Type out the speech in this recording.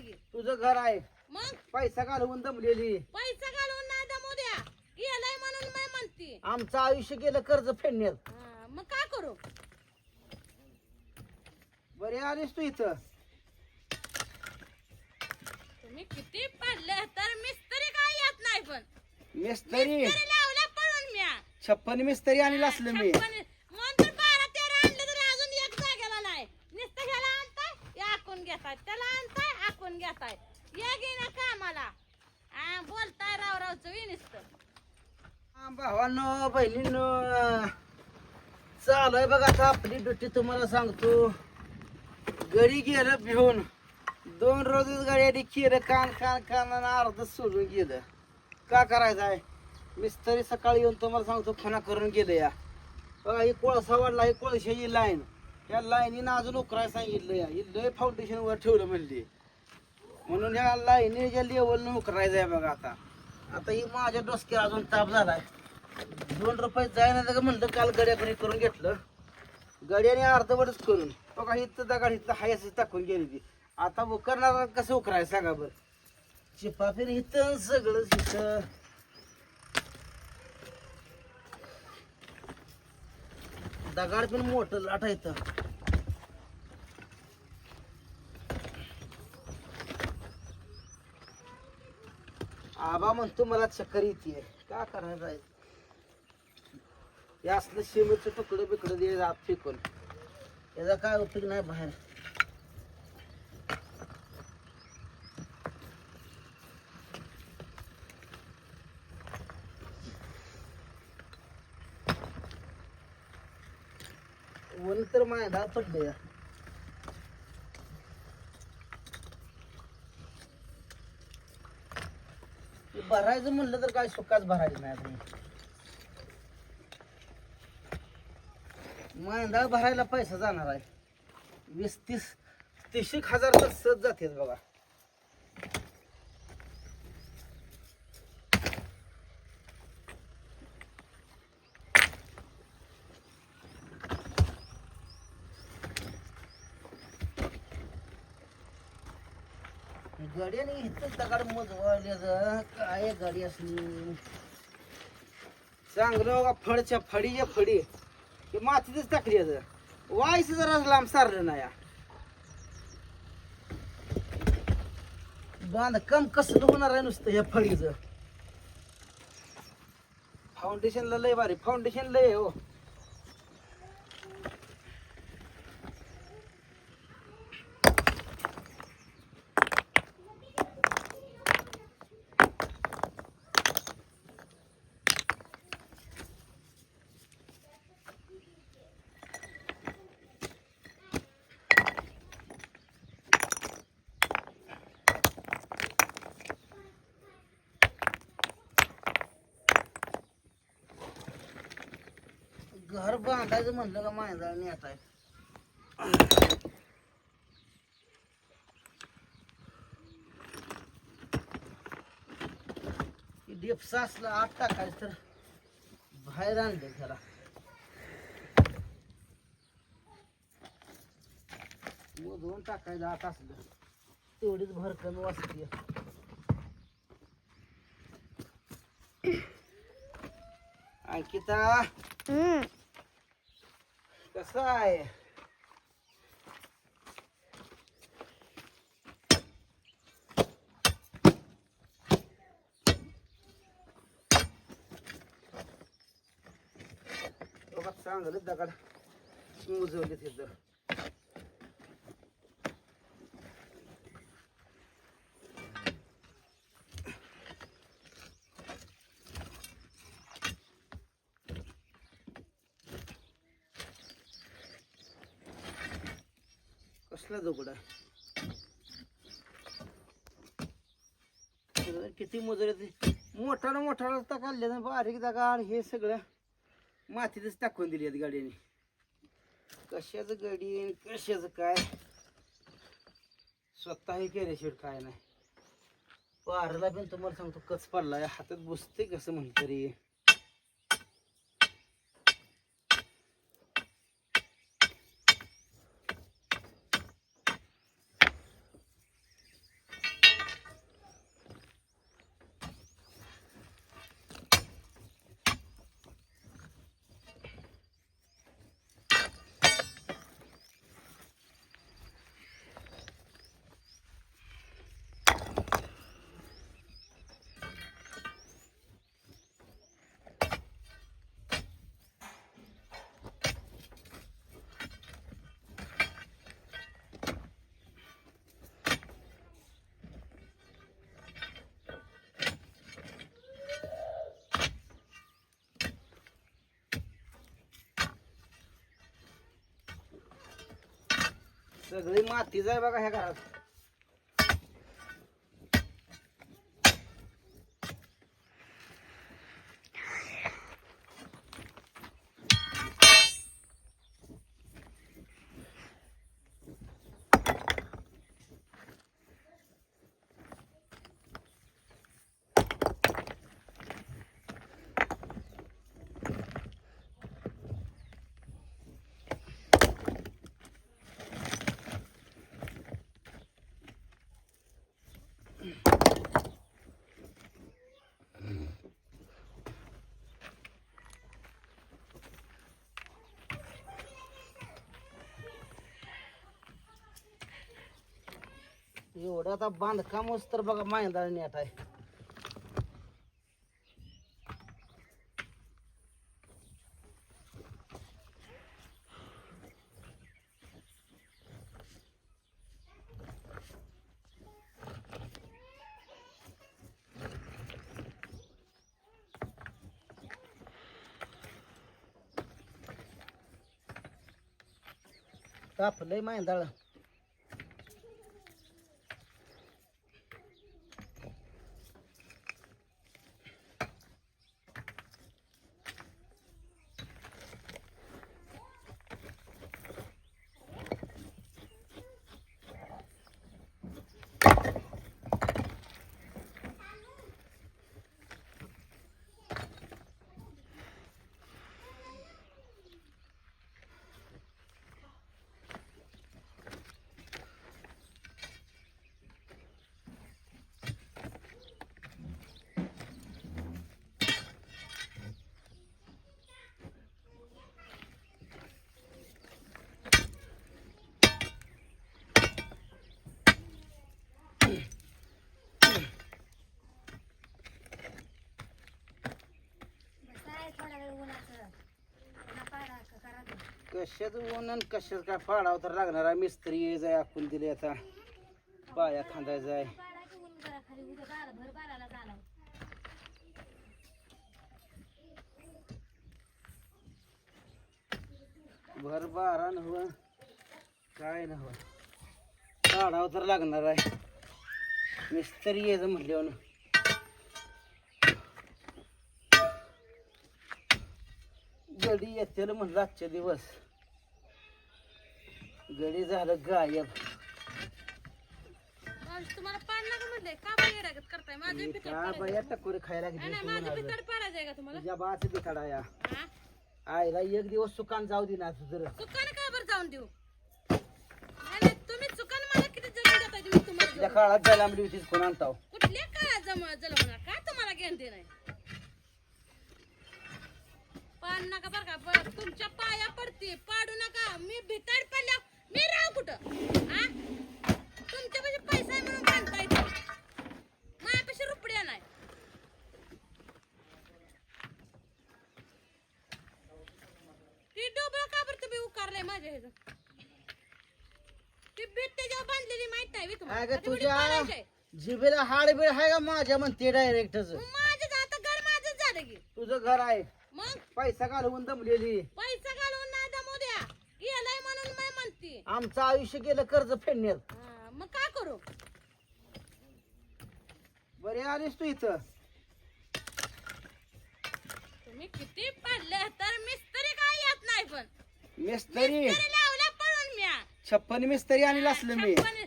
की. तुझं घर आहे. मग? पैसा घालवून दमलेली. पैसा घालून नाही दमू द्या. गेलाय म्हणून मी म्हणते. आमचं आयुष्य गेलं कर्ज फेडण्यात. हा, मग काय करू? बरे आलीस तू इथं. तुम्ही किती पडले तर मिस्त्री काय येत नाही पण. मिस्तरी. मिस्त्री लावल्या पळून म्या. छप्पन मिस्तरी आणलं असलं मी. छप्पन- म्हणून तर बारा तेरा आणलं तरी अजून एक जागेला नाही नुसतं ह्याला आणताय या आखून घेताय त्याला आणताय आखून घेताय या गे ना कामाला आ, बोलताय राव रावचं वी नुसतं हा, पहिली चालू आहे बघा आता आपली ड्युटी तुम्हाला सांगतो. गडी गेलं भिवून दोन रोजच गाडी खिरं कान कान कान अर्ध सोडून गेलं. का करायचं आहे? मिस्त्री सकाळी येऊन तुम्हाला सांगतो खुना करून गेलं या. बघा ही कोळसा वाढला ही कोळशाची लाईन. या लाईनीनं अजून उकरायला सांगितलं या. ही लय फाउंडेशन वर ठेवलं म्हणली. म्हणून ह्या लाईनी ज्या लेवलनं उकरायचं आहे बघा आता. आता ही माझ्या डोसक्या अजून ताप झालाय. दोन रुपये जायना तर म्हणलं काल गड्याकडे करून घेतलं. गड्याने अर्धवटच करून. बघा इथं दगाड इथं हाय असं टाकून गेली ती. आता उकरणार कसं उकरायचं सांगा बरं. चिपाफिर इथं सगळं इथं दगाड पण मोठं लाटा इथं. आबा म्हणतो मला चक्कर येते का करायचं हे असलं शिमेचं तुकडं बिकडं दे आत फेकून. याचा काय उपयोग नाही बाहेर. वन तर माझ्या पडले या भरायचं म्हणलं तर काय सुखाच भरायचं नाही मांदा भरायला पैसा जाणार आहे. वीस तीस तीस एक हजार तर सहज जाते बघा. गड्याने इथं दगड मोजवायला काय गाडी असली. चांगलं बघा फडच्या फडीच्या फडी हे मातीतच टाकली आहे वायस जरा लांब सारलं ना या. बांधकाम कसं होणार आहे नुसतं या फळीचं? फाउंडेशनला लय भारी फाउंडेशन लय हो घर बांधायचं म्हणलं का नेट आहे डिप्सा असला आत टाकायचं तर बाहेर आणलं त्याला. मोजून टाकायचं आत असलं. तेवढीच भर कमी वाचते अंकिता कसं आहे? बघा चांगलं दगड. मुजवले तिथं कसला दगड सगळं किती मजुरी मोठा मोठाला मोठाला टाकाले ना बारीक दगाड हे सगळं मातीतच टाकून दिली आहेत गाडीने. कशाचं गाडी आणि कशाचं काय? स्वतः केल्याशिवाय काय नाही. पारला पण तुम्हाला सांगतो कच पडलाय. हातात बसते कसं म्हणतरी. सगळी मातीच आहे बघा ह्या घरात. एवढं आता बांधकामच तर बघा माहिंदा नेट आहे. तापलंय माहिंदाळ कशात ऊन आणि कशात काय फाडा तर लागणार आहे. मिस्त्री जाय आखून दिले आता. पाया खांदायचा आहे भर बारा नव काय नव काढावं तर लागणार आहे. मिस्त्री यायचं म्हटल्यावर गडी येते म्हणलं आजचे दिवस. गडी झालं गायब. माणूस तुम्हाला पाडला का बाई करताय? माझं मी पितळ का पाडायचं बाया टकोरी खायला नाही. पितळ पाडायचंय का तुम्हाला? तुझ्या बाच हा? आईला एक दिवस सुकान जाऊ दे ना तुझं चुकानं का बरं जाऊन देऊ? नाही, नाही, तुम्ही चुकानं मला किती जमीन देताय तुम्ही तुम्हाला. काळात आमली होतीस कोण आणताव? कुठल्या काळात जम काय तुम्हाला घेणते नाही? पाड नका बरं का तुमच्या पाया पडते. पाडू नका. मी भिताड पडल्या मी राहू कुठं? तुमच्या पैसे पैसा आहे म्हणून बांधता येते माझ्यापाशी रुपड्या नाही ती डोबळ का बरं तुम्ही उकारलंय माझ्या ह्याचं? ती भीत त्याच्यावर बांधलेली माहीत नाही बी तुम्हाला. अगं आता उडी तुझ्या आहे. हाड बीड आहे का माझ्या म्हणते डायरेक्टच मग माझं आता घर माझंच झालं की. तुझं घर आहे. मग? पैसा घालवून दमलेली. पैसा घालून नाही दमू द्या गेलाय म्हणून मी म्हणते आमचं आयुष्य गेलं कर्ज फेडण्यात हा, मग काय करू? बरे आलीस तू इथं. तुम्ही किती पडले तर मिस्त्री काय येत नाही पण. मिस्त्री? मिस्त्री लावल्या पळून म्या. छप्पन मिस्त्री आणलं असलं मी. छप्पन-